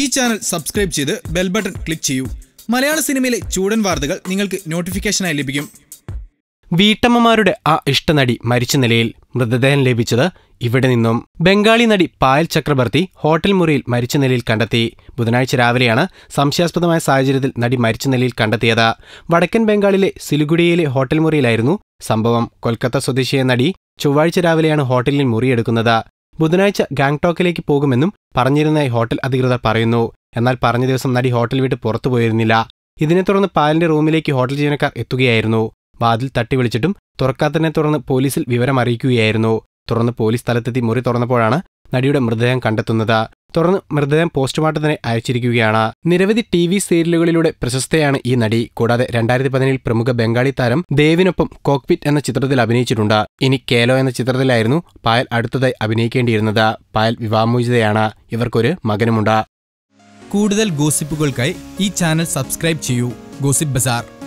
ഈ channel subscribe ചെയ്ത് bell button click ചെയ്യൂ. മലയാള സിനിമയിലെ ചൂടൻ വാർത്തകൾ നിങ്ങൾക്ക് നോട്ടിഫിക്കേഷനായി ലഭിക്കും. വീട്ടമ്മമാരുടെ ആ ഇഷ്ടനടി മരിച്ച നിലയിൽ മൃതദേഹം ലഭിച്ചത് ഇവിടെ നിന്നും. ബംഗാളി നടി പായൽ ചക്രവർത്തി ഹോട്ടൽ മുറിയിൽ മരിച്ച നിലയിൽ കണ്ടെത്തി. ബുധനാഴ്ച രാവിലെയാണ് സംശയാസ്പദമായ സാഹചര്യത്തിൽ നടി മരിച്ച നിലയിൽ കണ്ടെത്തിയത്. വടക്കൻ ബംഗാളിലെ സിലിഗുഡിയിലെ ഹോട്ടൽ മുറിയിലായിരുന്നു സംഭവം. കൊൽക്കത്ത സ്വദേശിയായ നടി ചൊവ്വാഴ്ച രാവിലെയാണ് ഹോട്ടലിൽ മുറിയെടുക്കുന്നത്. ബുധനാഴ്ച ഗാങ്ടോക്കിലേക്ക് പോകുമെന്നും പറഞ്ഞിരുന്നതായി ഹോട്ടൽ അധികൃതർ പറയുന്നു. എന്നാൽ പറഞ്ഞ ദിവസം നടി ഹോട്ടൽ വിട്ട് പുറത്തു പോയിരുന്നില്ല. ഇതിനെ തുടർന്ന് പാലിന്റെ റൂമിലേക്ക് ഹോട്ടൽ ജീവനക്കാർ എത്തുകയായിരുന്നു. വാതിൽ തട്ടി വിളിച്ചിട്ടും തുറക്കാത്തതിനെ തുടർന്ന് പോലീസിൽ വിവരം അറിയിക്കുകയായിരുന്നു. തുടർന്ന് പോലീസ് സ്ഥലത്തെത്തി മുറി തുറന്നപ്പോഴാണ് നടിയുടെ മൃതദേഹം കണ്ടെത്തുന്നത്. തുടർന്ന് മൃതദേഹം പോസ്റ്റ്മോർട്ടത്തിന് അയച്ചിരിക്കുകയാണ്. നിരവധി ടി വി സീരിയലുകളിലൂടെ പ്രശസ്തയാണ് ഈ നടി. കൂടാതെ രണ്ടായിരത്തി പതിനേഴിൽ പ്രമുഖ ബംഗാളി താരം ദേവിനൊപ്പം കോക്പിറ്റ് എന്ന ചിത്രത്തിൽ അഭിനയിച്ചിട്ടുണ്ട്. ഇനി കേലോ എന്ന ചിത്രത്തിലായിരുന്നു പായൽ അടുത്തതായി അഭിനയിക്കേണ്ടിയിരുന്നത്. പായൽ വിവാഹമോചിതയാണ്. ഇവർക്കൊരു മകനുമുണ്ട്. കൂടുതൽ ഗോസിപ്പുകൾക്കായി ഈ ചാനൽ സബ്സ്ക്രൈബ് ചെയ്യൂ. ഗോസിപ്പ് ബസാർ.